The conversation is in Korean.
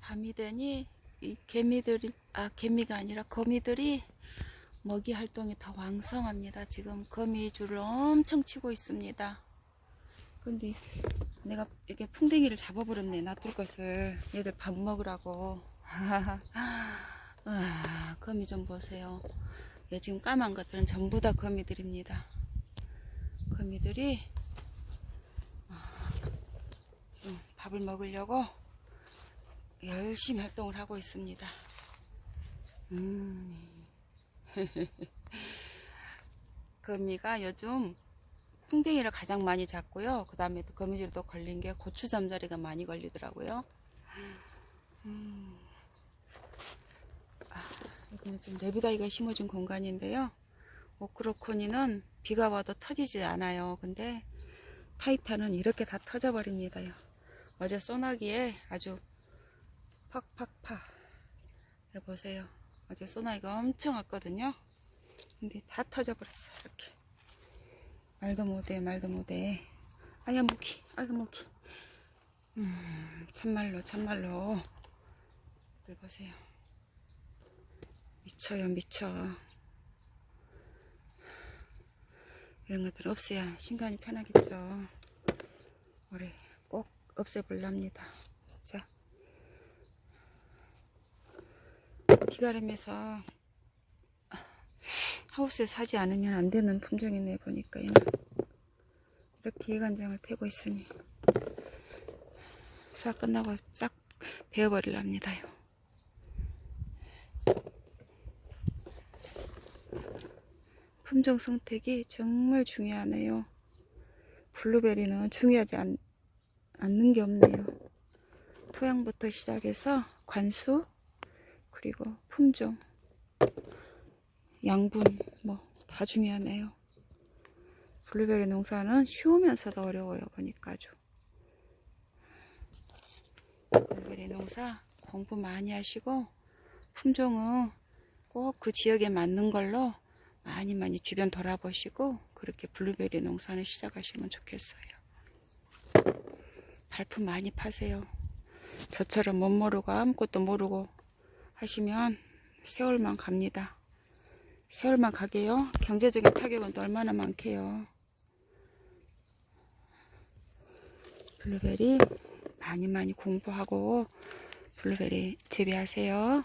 밤이 되니 이 개미들이 아 개미가 아니라 거미들이 먹이 활동이 더 왕성합니다. 지금 거미줄을 엄청 치고 있습니다. 근데 내가 이렇게 풍뎅이를 잡아버렸네. 놔둘 것을 얘들 밥 먹으라고. 아, 거미 좀 보세요. 얘 지금 까만 것들은 전부 다 거미들입니다. 거미들이 아, 지금 밥을 먹으려고 열심히 활동을 하고 있습니다. 음. 거미가 요즘 풍뎅이를 가장 많이 잡고요. 그 다음에 또 거미줄이 또 걸린 게 고추 잠자리가 많이 걸리더라고요. 음. 아, 여기는 지금 레비다이가 심어진 공간인데요. 오크로코니는 비가 와도 터지지 않아요. 근데 타이탄은 이렇게 다 터져버립니다요. 어제 소나기에 아주 팍팍팍 여보세요. 어제 소나기가 엄청 왔거든요. 근데 다 터져버렸어 이렇게. 말도 못해 말도 못해. 아야 모기 아야 모기. 음 참말로 참말로. 들 보세요. 미쳐요 미쳐. 이런 것들 없애야 신간이 편하겠죠. 올해 꼭 없애볼랍니다. 진짜. 비가림에서 하우스에 사지 않으면 안 되는 품종이네 보니까 얘는 이렇게 예간장을 태고 있으니 수학 끝나고 싹 베어버릴랍니다요. 품종 선택이 정말 중요하네요. 블루베리는 중요하지 않, 않는 게 없네요. 토양부터 시작해서 관수 그리고 품종 양분 뭐 다 중요하네요. 블루베리 농사는 쉬우면서도 어려워요 보니까 아주. 블루베리 농사 공부 많이 하시고 품종은 꼭 그 지역에 맞는 걸로 많이 많이 주변 돌아보시고 그렇게 블루베리 농사는 시작하시면 좋겠어요. 발품 많이 파세요. 저처럼 못 모르고 아무것도 모르고 하시면 세월만 갑니다. 세월만 가게요. 경제적인 타격은 또 얼마나 많게요. 블루베리 많이 많이 공부하고 블루베리 재배하세요.